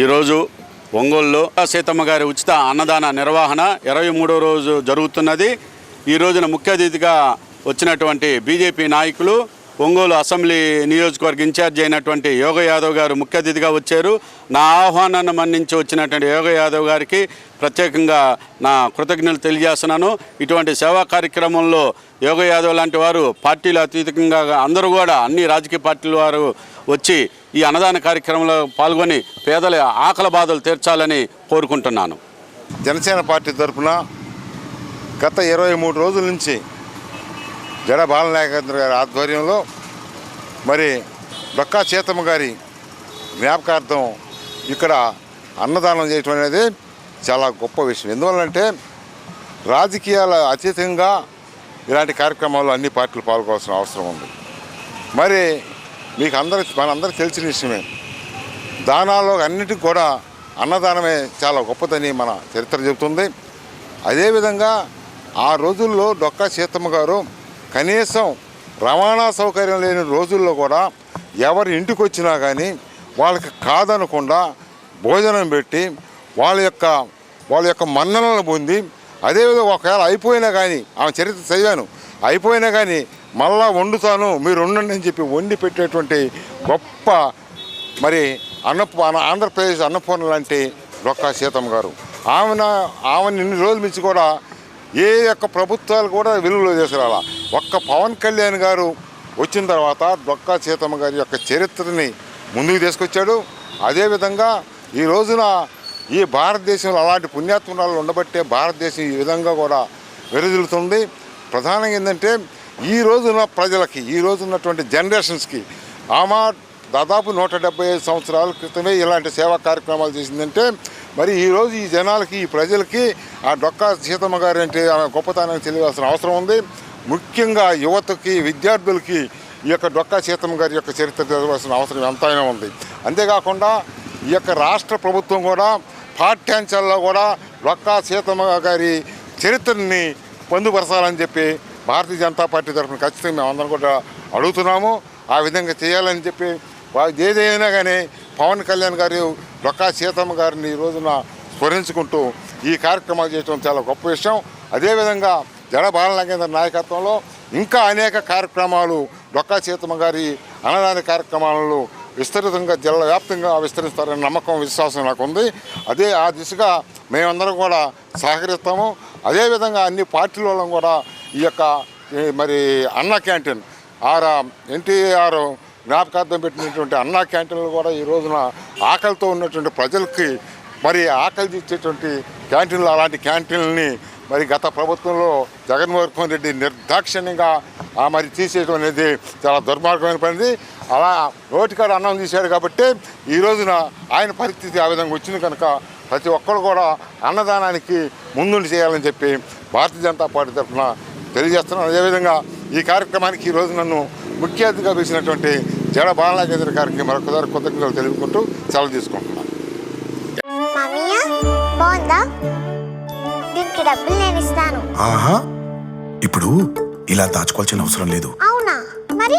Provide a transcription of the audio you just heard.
ఈరోజు ఒంగోలులో సీతమ్మ గారి ఉచిత అన్నదాన నిర్వహణ ఇరవై మూడో రోజు జరుగుతున్నది. ఈ రోజున ముఖ్య అతిథిగా వచ్చినటువంటి బీజేపీ నాయకులు ఒంగోలు అసెంబ్లీ నియోజకవర్గ ఇన్ఛార్జ్ అయినటువంటి యోగ యాదవ్ గారు ముఖ్య అతిథిగా వచ్చారు. నా ఆహ్వానాన్ని మన్నించి వచ్చినటువంటి యోగ యాదవ్ గారికి ప్రత్యేకంగా నా కృతజ్ఞతలు తెలియజేస్తున్నాను. ఇటువంటి సేవా కార్యక్రమంలో యోగ యాదవ్ లాంటి వారు పార్టీలు అతీతంగా అందరూ కూడా అన్ని రాజకీయ పార్టీల వారు వచ్చి ఈ అన్నదాన కార్యక్రమంలో పాల్గొని పేదల ఆకల బాధలు తీర్చాలని కోరుకుంటున్నాను. జనసేన పార్టీ తరఫున గత ఇరవై మూడు రోజుల నుంచి జడ బాలనాయకేంద్ర గారి ఆధ్వర్యంలో మరి డొక్కా చేతమ్మ గారి జ్ఞాపకార్థం ఇక్కడ అన్నదానం చేయటం అనేది చాలా గొప్ప విషయం. ఎందువల్లంటే రాజకీయాల అతీతంగా ఇలాంటి కార్యక్రమాల్లో అన్ని పార్టీలు పాల్గొవాల్సిన అవసరం ఉంది. మరి మీకు అందరూ మనందరికీ తెలిసిన విషయమే. దానాల్లో అన్నిటికి కూడా అన్నదానమే చాలా గొప్పదని మన చరిత్ర చెబుతుంది. అదేవిధంగా ఆ రోజుల్లో డొక్కా సీతమ్మ గారు కనీసం రవాణా సౌకర్యం లేని రోజుల్లో కూడా ఎవరి ఇంటికి వచ్చినా కానీ వాళ్ళకి కాదనకుండా భోజనం పెట్టి వాళ్ళ యొక్క వాళ్ళ యొక్క మన్ననలు పొంది అదేవిధంగా ఒకవేళ అయిపోయినా కానీ ఆమె చరిత్ర చదివాను అయిపోయినా కానీ మళ్ళా వండుతాను మీరు ఉండండి అని చెప్పి వండి పెట్టేటువంటి గొప్ప మరి అన్నపూర్ణ ఆంధ్రప్రదేశ్ అన్నపూర్ణ లాంటి డొక్కా సీతమ్మ గారు. ఆమెన ఆమెను ఇన్ని రోజుల నుంచి కూడా ఏ యొక్క ప్రభుత్వాలు కూడా వెలుగులో చేసరాల ఒక్క పవన్ కళ్యాణ్ గారు వచ్చిన తర్వాత డొక్కా సీతమ్మ గారి యొక్క చరిత్రని ముందుకు తీసుకొచ్చాడు. అదేవిధంగా ఈ రోజున ఈ భారతదేశంలో అలాంటి పుణ్యాత్మరాలు ఉండబట్టే భారతదేశం ఈ విధంగా కూడా వెరుదిల్లుతుంది ప్రధానంగా ఏంటంటే ఈ రోజున ప్రజలకి ఈ రోజున్నటువంటి జనరేషన్స్కి ఆమె దాదాపు నూట డెబ్బై ఐదు సంవత్సరాల క్రితమే ఇలాంటి సేవా కార్యక్రమాలు చేసిందంటే మరి ఈరోజు ఈ జనాలకి ఈ ప్రజలకి ఆ డొక్కా సీతమ్మ గారి అంటే ఆమె గొప్పతనాన్ని తెలియాల్సిన అవసరం ఉంది. ముఖ్యంగా యువతకి విద్యార్థులకి ఈ యొక్క డొక్కా సీతమ్మ గారి యొక్క చరిత్ర తెలియాల్సిన అవసరం ఎంతైనా ఉంది. అంతేకాకుండా ఈ యొక్క రాష్ట్ర ప్రభుత్వం కూడా పాఠ్యాంశాల్లో కూడా డొక్కా సీతమ్మ గారి చరిత్రని పొందుపరచాలని చెప్పి భారతీయ జనతా పార్టీ తరఫున ఖచ్చితంగా మేము అందరం కూడా అడుగుతున్నాము ఆ విధంగా చేయాలని చెప్పి ఏదైనా కానీ పవన్ కళ్యాణ్ గారు డొక్కా సీతమ్మ గారిని ఈ రోజున స్మరించుకుంటూ ఈ కార్యక్రమాలు చేయడం చాలా గొప్ప విషయం. అదేవిధంగా జడ బాలనాగేంద్ర నాయకత్వంలో ఇంకా అనేక కార్యక్రమాలు డొక్కా సీతమ్మ గారి అన్నదాన కార్యక్రమాలను విస్తృతంగా జిల్లా వ్యాప్తంగా విస్తరిస్తారనే నమ్మకం విశ్వాసం నాకు ఉంది. అదే ఆ దిశగా మేమందరం కూడా సహకరిస్తాము. అదేవిధంగా అన్ని పార్టీల వాళ్ళం కూడా ఈ యొక్క మరి అన్న క్యాంటీన్ ఆరా ఎన్టీఆర్ జ్ఞాపకార్థం పెట్టినటువంటి అన్నా క్యాంటీన్లు కూడా ఈ రోజున ఆకలితో ఉన్నటువంటి ప్రజలకి మరి ఆకలి తీర్చేటువంటి క్యాంటీన్లు అలాంటి క్యాంటీన్లని మరి గత ప్రభుత్వంలో జగన్మోహన్ రెడ్డి నిర్దాక్షిణ్యంగా మరి తీసేయడం అనేది చాలా దుర్మార్గమైన పనిది. అలా నోటికాడ అన్నం తీశాడు కాబట్టి ఈ రోజున ఆయన పరిస్థితి ఆ విధంగా వచ్చింది కనుక ప్రతి ఒక్కరు కూడా అన్నదానానికి ముందుండి చేయాలని చెప్పి భారతీయ జనతా పార్టీ తరఫున తెలియజేస్తున్నాను. అదేవిధంగా ఈ కార్యక్రమానికి ఈ రోజు నన్ను ముఖ్య అతిథిగా పిలిచినటువంటి జడ బాలనాగేంద్ర గారికి మరొకసారి కృతజ్ఞతలు తెలుపుకుంటూ సెలవు తీసుకుంటున్నాను. ఇప్పుడు ఇలా దాచుకోవాల్సిన అవసరం లేదు. అవునా? మరి?